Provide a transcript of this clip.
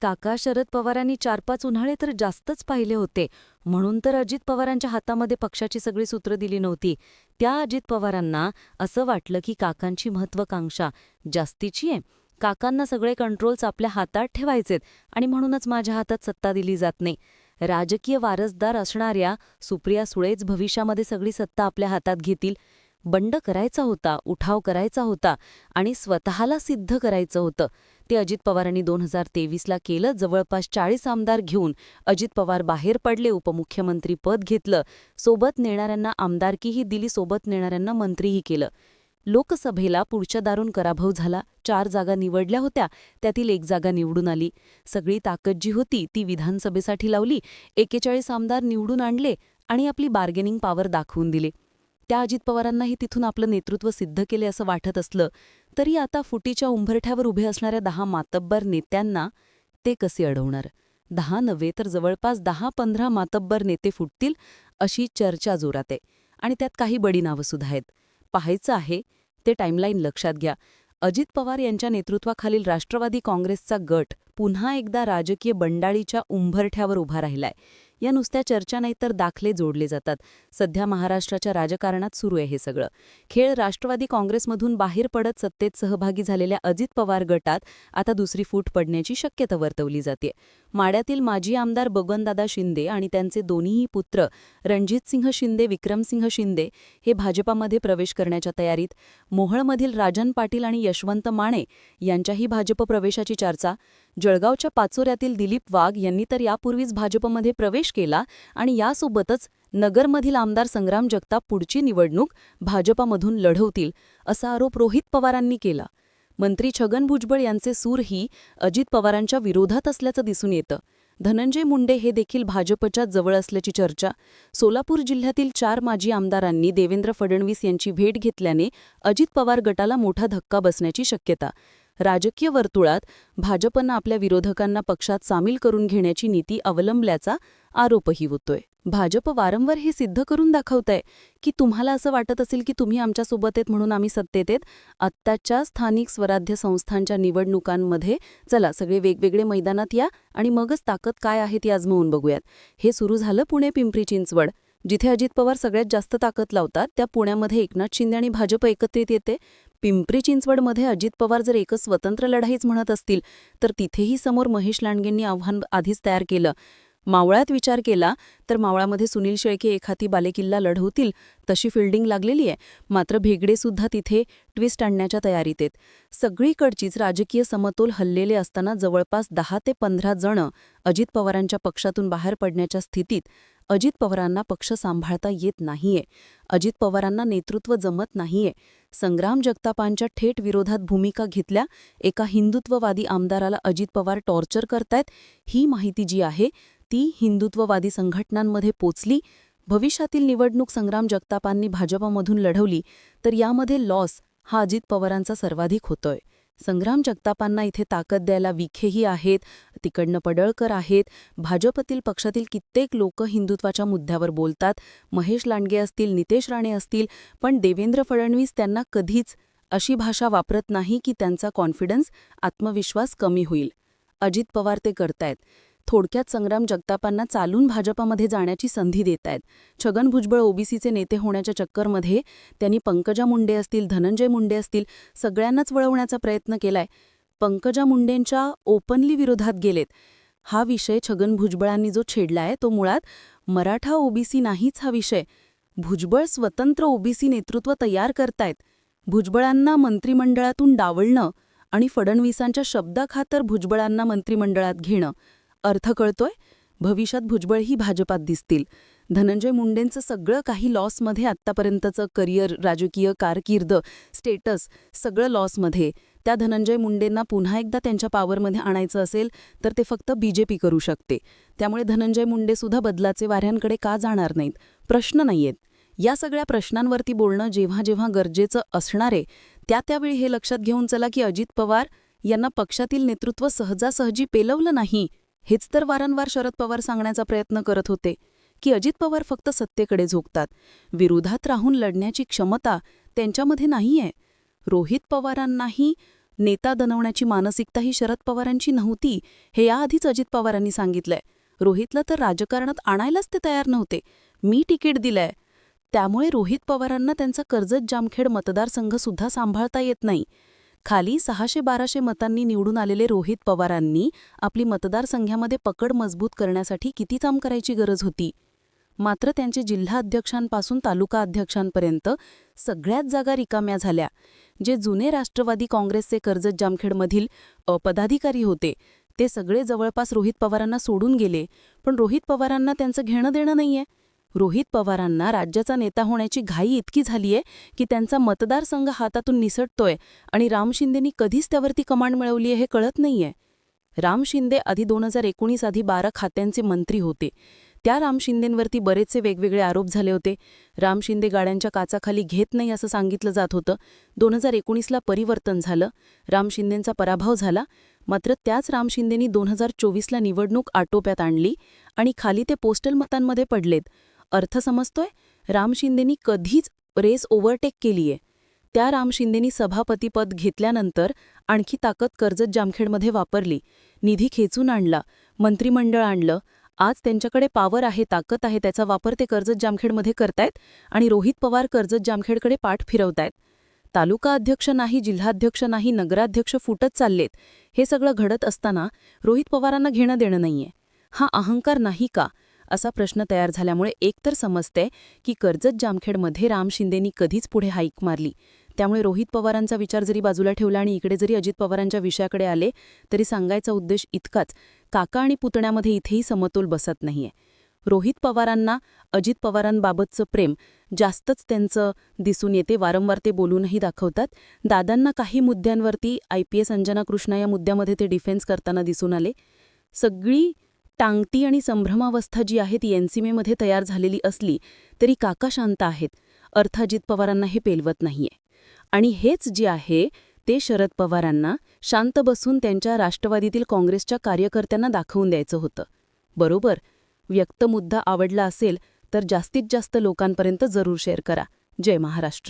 काका शरद पवारांनी चार पाच उन्हाळे तर जास्तच पाहिले होते. म्हणून तर अजित पवारांच्या हातामध्ये पक्षाची सगळी सूत्र दिली नव्हती. त्या अजित पवारांना असं वाटलं की काकांची महत्वाकांक्षा जास्तीची आहे. काकांना सगळे कंट्रोल्स आपल्या हातात ठेवायचेत आणि म्हणूनच माझ्या हातात सत्ता दिली जात नाही. राजकीय वारसदार असणाऱ्या सुप्रिया सुळेच भविष्यामध्ये सगळी सत्ता आपल्या हातात घेतील. बंड करायचा होता उठाव करायचा होता आणि स्वतःला सिद्ध करायचं होतं. ते अजित पवारांनी दोन हजार तेवीसला केलं. जवळपास चाळीस आमदार घेऊन अजित पवार बाहेर पडले उपमुख्यमंत्री पद घेतलं. सोबत नेणाऱ्यांना आमदारकीही दिली सोबत नेणाऱ्यांना मंत्रीही केलं. लोकसभेला पुढच्या दारून पराभव झाला. चार जागा निवडल्या होत्या. त्यातील एक जागा निवडून आली. सगळी ताकद जी होती ती विधानसभेसाठी लावली. एकेचाळीस आमदार निवडून आणले आणि आपली बार्गेनिंग पॉवर दाखवून दिले. त्या अजित पवारांनाही तिथून आपलं नेतृत्व सिद्ध केले असं वाटत असलं तरी आता फुटीच्या उंभरठ्यावर उभे असणाऱ्या दहा मातब्बर नेत्यांना ते कसे अडवणार? दहा नव्हे तर जवळपास दहा पंधरा मातब्बर नेते फुटतील अशी चर्चा जोरात आहे. आणि त्यात काही बडी नावंसुद्धा आहेत. पाहायचं आहे ते टाईमलाईन लक्षात घ्या. अजित पवार यांच्या नेतृत्वाखालील राष्ट्रवादी काँग्रेसचा गट पुन्हा एकदा राजकीय बंडाळीच्या उंभरठ्यावर उभा राहिलाय. या नुसत्या चर्चा नाही तर दाखले जोडले जातात. सध्या महाराष्ट्राच्या राजकारणात सुरू आहे हे सगळं. खेळ राष्ट्रवादी काँग्रेसमधून बाहेर पडत सत्तेत सहभागी झालेल्या अजित पवार गटात आता दुसरी फूट पडण्याची शक्यता वर्तवली जाते. माड्यातील माजी आमदार बगनदादा शिंदे आणि त्यांचे दोन्हीही पुत्र रणजितसिंह शिंदे विक्रमसिंह शिंदे हे भाजपामध्ये प्रवेश करण्याच्या तयारीत. मोहळमधील राजन पाटील आणि यशवंत माणे यांच्याही भाजप प्रवेशाची चर्चा. जळगावच्या पाचोऱ्यातील दिलीप वाघ यांनी तर यापूर्वीच भाजपमध्ये प्रवेश केला आणि यासोबतच नगरमधील आमदार संग्राम जगताप पुढची निवडणूक भाजपामधून लढवतील असा आरोप रोहित पवारांनी केला. मंत्री छगन भुजबळ यांचे सूरही अजित पवारांच्या विरोधात असल्याचं दिसून येतं. धनंजय मुंडे हे देखील भाजपच्या जवळ असल्याची चर्चा. सोलापूर जिल्ह्यातील चार माजी आमदारांनी देवेंद्र फडणवीस यांची भेट घेतल्याने अजित पवार गटाला मोठा धक्का बसण्याची शक्यता. राजकीय वर्तुळात भाजपनं आपल्या विरोधकांना पक्षात सामील करून घेण्याची नीती अवलंबल्याचा आरोपही होतोय. भाजप वारंवार हे सिद्ध करून दाखवतंय की तुम्हाला असं वाटत असेल की तुम्ही आमच्यासोबत आहेत म्हणून आम्ही सत्तेत येत आत्ताच्या स्थानिक स्वराज्य संस्थांच्या निवडणुकांमध्ये चला सगळे वेगवेगळे मैदानात या आणि मगच ताकद काय आहे ती आजमावून बघूयात. हे सुरू झालं पुणे पिंपरी चिंचवड. जिथे अजित पवार सगळ्यात जास्त ताकद लावतात त्या पुण्यामध्ये एकनाथ शिंदे आणि भाजप एकत्रित येते. पिंपरी चिंचवडमध्ये अजित पवार जर एकच स्वतंत्र लढाईच म्हणत असतील तर तिथेही समोर महेश लांडगेंनी आव्हान आधीच तयार केलं. मावळात विचार केला तर मावळामध्ये सुनील शेळके एखादी बालेकिल्ला लढवतील तशी फिल्डिंग लागलेली आहे. मात्र भेगडेसुद्धा तिथे ट्विस्ट आणण्याच्या तयारीत आहेत. सगळीकडचीच राजकीय समतोल हल्लेले असताना जवळपास दहा ते पंधरा जण अजित पवारांच्या पक्षातून बाहेर पडण्याच्या स्थितीत अजित पवारांना पक्ष सांभाळता येत नाहीये. अजित पवारांना नेतृत्व जमत नाहीये. संग्राम जगतापांच्या थेट विरोधात भूमिका घेतल्या. एका हिंदुत्ववादी आमदाराला अजित पवार टॉर्चर करतायत. ही माहिती जी आहे ती हिंदुत्ववादी संघटनांमध्ये पोचली भविष्यातील निवडणूक संग्राम जगतापांनी भाजपामधून लढवली तर यामध्ये लॉस हा अजित पवारांचा सर्वाधिक होतोय. संग्राम जगतापांना इथे ताकद द्यायला विखेही आहेत तिकडनं पडळकर आहेत भाजपतील पक्षातील कित्येक लोक हिंदुत्वाच्या मुद्द्यावर बोलतात महेश लांडगे असतील नितेश राणे असतील पण देवेंद्र फडणवीस त्यांना कधीच अशी भाषा वापरत नाही की त्यांचा कॉन्फिडन्स आत्मविश्वास कमी होईल. अजित पवार ते करतायत. थोडक्यात संग्राम जगतापांना चालून भाजपामध्ये जाण्याची संधी देत आहेत. छगन भुजबळ ओबीसीचे नेते होण्याच्या चक्करमध्ये त्यांनी पंकजा मुंडे असतील धनंजय मुंडे असतील सगळ्यांनाच वळवण्याचा प्रयत्न केलाय. पंकजा मुंडेंच्या ओपनली विरोधात गेलेत. हा विषय छगन भुजबळांनी जो छेडलाय तो मुळात मराठा ओबीसी नाहीच हा विषय. भुजबळ स्वतंत्र ओबीसी नेतृत्व तयार करतायत. भुजबळांना मंत्रिमंडळातून डावलणं आणि फडणवीसांच्या शब्दाखातर भुजबळांना मंत्रिमंडळात घेणं अर्थ कळतोय? भविष्यात भुजबळही भाजपात दिसतील. धनंजय मुंडेंचं सगळं काही लॉसमध्ये आत्तापर्यंतचं करिअर राजकीय कारकीर्द स्टेटस सगळं लॉसमध्ये. त्या धनंजय मुंडेंना पुन्हा एकदा त्यांच्या पॉवरमध्ये आणायचं असेल तर ते फक्त बीजेपी करू शकते. त्यामुळे धनंजय मुंडेसुद्धा बदलाचे वाऱ्यांकडे का जाणार नाहीत? प्रश्न नाहीयेत. या सगळ्या प्रश्नांवरती बोलणं जेव्हा जेव्हा गरजेचं असणारे त्या त्यावेळी हे लक्षात घेऊन चला की अजित पवार यांना पक्षातील नेतृत्व सहजासहजी पेलवलं नाही. हेच तर वारंवार शरद पवार सांगण्याचा प्रयत्न करत होते की अजित पवार फक्त सत्तेकडे झोकतात. विरोधात राहून लढण्याची क्षमता त्यांच्यामध्ये नाहीये. रोहित पवारांनाही नेता बनवण्याची मानसिकता ही शरद पवारांची नव्हती हे याआधीच अजित पवारांनी सांगितलंय. रोहितला तर राजकारणात आणायलाच ते तयार नव्हते. मी तिकीट दिलंय. त्यामुळे रोहित पवारांना त्यांचा कर्जत जामखेड मतदारसंघ सुद्धा सांभाळता येत नाही. खाली सहाशे बाराशे मतांनी निवडून आलेले रोहित पवारांनी आपली मतदारसंघामध्ये पकड मजबूत करण्यासाठी किती काम करायची गरज होती? मात्र त्यांचे जिल्हा अध्यक्षांपासून तालुका अध्यक्षांपर्यंत सगळ्याच जागा रिकाम्या झाल्या. जे जुने राष्ट्रवादी काँग्रेसचे कर्जत जामखेडमधील पदाधिकारी होते ते सगळे जवळपास रोहित पवारांना सोडून गेले. पण रोहित पवारांना त्यांचं घेणं देणं नाहीये. रोहित पवारांना राज्याचा नेता होण्याची घाई इतकी झालीये की त्यांचा मतदारसंघ हातातून निसटतोय आणि राम शिंदेनी कधीच त्यावरती कमांड मिळवलीये हे कळत नाहीये. राम शिंदे आधी दोन हजार एकोणीस आधी बारा खात्यांचे मंत्री होते. त्या राम शिंदेंवरती बरेचसे वेगवेगळे आरोप झाले होते. राम शिंदे गाड्यांच्या काचाखाली घेत नाही असं सांगितलं जात होतं. दोन हजार एकोणीसला परिवर्तन झालं. राम शिंदेंचा पराभव झाला. मात्र त्याच राम शिंदेंनी दोन हजार चोवीसला निवडणूक आटोप्यात आणली आणि खाली ते पोस्टल मतांमध्ये पडलेत. अर्थ समजतोय? राम शिंदेनी कधीच रेस ओव्हरटेक केलीये. त्या राम शिंदेनी सभापतीपद घेतल्यानंतर आणखी ताकद कर्जत जामखेडमध्ये वापरली. निधी खेचून आणला मंत्रिमंडळ आणलं. आज त्यांच्याकडे पावर आहे ताकद आहे त्याचा वापर ते कर्जत जामखेडमध्ये करतायत आणि रोहित पवार कर्जत जामखेडकडे पाठ फिरवतायत. तालुका अध्यक्ष नाही जिल्हाध्यक्ष नाही नगराध्यक्ष फुटत चाललेत. हे सगळं घडत असताना रोहित पवारांना घेणं देणं नाहीये. हा अहंकार नाही का? असा प्रश्न तयार झाल्यामुळे एकतर समजतंय की कर्जत जामखेडमध्ये राम शिंदेनी कधीच पुढे हाईक मारली. त्यामुळे रोहित पवारांचा विचार जरी बाजूला ठेवला आणि इकडे जरी अजित पवारांच्या विषयाकडे आले तरी सांगायचा उद्देश इतकाच काका आणि पुतण्यामध्ये इथेही समतोल बसत नाहीये. रोहित पवारांना अजित पवारांबाबतचं प्रेम जास्तच त्यांचं दिसून येते वारंवार ते बोलूनही दाखवतात. दादांना काही मुद्द्यांवरती I P S Anjana Krishna या मुद्द्यामध्ये ते डिफेन्स करताना दिसून आले. सगळी टांगती आणि संभ्रमावस्था जी आहे ती एनसीमेमध्ये तयार झालेली असली तरी काका शांत आहेत. अर्थ अजित पवारांना हे पेलवत नाहीये. आणि हेच जे आहे ते शरद पवारांना शांत बसून त्यांच्या राष्ट्रवादीतील काँग्रेसच्या कार्यकर्त्यांना दाखवून द्यायचं होतं. बरोबर? व्यक्त मुद्दा आवडला असेल तर जास्तीत जास्त लोकांपर्यंत जरूर शेअर करा. जय महाराष्ट्र.